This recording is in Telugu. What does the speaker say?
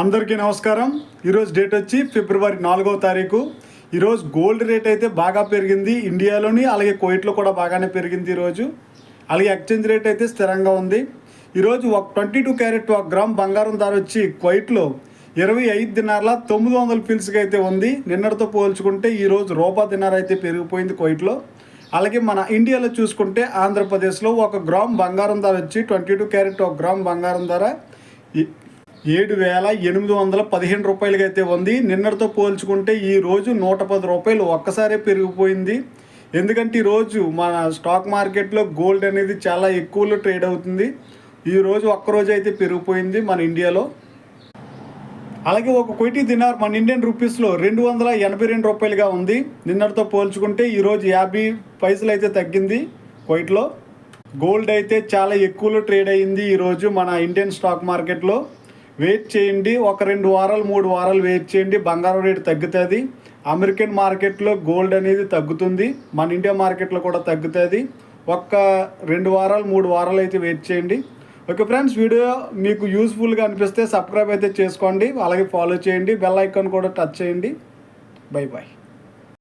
అందరికీ నమస్కారం. ఈరోజు డేట్ వచ్చి ఫిబ్రవరి నాలుగవ తారీఖు. ఈరోజు గోల్డ్ రేట్ అయితే బాగా పెరిగింది ఇండియాలోని అలాగే కోయిట్లో కూడా బాగానే పెరిగింది ఈరోజు. అలాగే ఎక్స్చేంజ్ రేట్ అయితే స్థిరంగా ఉంది. ఈరోజు ఒక ట్వంటీ టూ క్యారెట్ ఒక గ్రామ్ బంగారం ధర వచ్చి కోయిట్లో ఇరవై ఐదు దినార్ల తొమ్మిది వందల ఫిల్స్కి అయితే ఉంది. నిన్నటితో పోల్చుకుంటే ఈరోజు రూపా దినార్ అయితే పెరిగిపోయింది కోయిట్లో. అలాగే మన ఇండియాలో చూసుకుంటే ఆంధ్రప్రదేశ్లో ఒక గ్రామ్ బంగారం ధర వచ్చి ట్వంటీ టూ క్యారెట్ ఒక గ్రామ్ బంగారం ధర. ఏడు వేల ఎనిమిది వందల పదిహేను రూపాయలకి అయితే ఉంది. నిన్నటితో పోల్చుకుంటే ఈ రోజు నూట పది రూపాయలు ఒక్కసారే పెరిగిపోయింది. ఎందుకంటే ఈరోజు మన స్టాక్ మార్కెట్లో గోల్డ్ అనేది చాలా ఎక్కువలో ట్రేడ్ అవుతుంది. ఈరోజు రోజు ఒక్కరోజు అయితే పెరిగిపోయింది మన ఇండియాలో. అలాగే ఒక కోటి దినార్ మన ఇండియన్ రూపీస్లో రెండు వందల ఎనభై రెండు రూపాయలుగా ఉంది. నిన్నటితో పోల్చుకుంటే ఈరోజు యాభై పైసలు అయితే తగ్గింది కోయిట్లో. గోల్డ్ అయితే చాలా ఎక్కువలో ట్రేడ్ అయ్యింది ఈరోజు మన ఇండియన్ స్టాక్ మార్కెట్లో. వెయిట్ చేయండి. ఒక రెండు వారాలు మూడు వారాలు వెయిట్ చేయండి. బంగారం రేటు తగ్గుతుంది. అమెరికన్ మార్కెట్లో గోల్డ్ అనేది తగ్గుతుంది. మన ఇండియా మార్కెట్లో కూడా తగ్గుతుంది. ఒక్క రెండు వారాలు మూడు వారాలు అయితే వెయిట్ చేయండి. ఓకే ఫ్రెండ్స్ వీడియో మీకు యూస్ఫుల్గా అనిపిస్తే సబ్స్క్రైబ్ అయితే చేసుకోండి. అలాగే ఫాలో చేయండి. బెల్ ఐకాన్ కూడా టచ్ చేయండి. Bye bye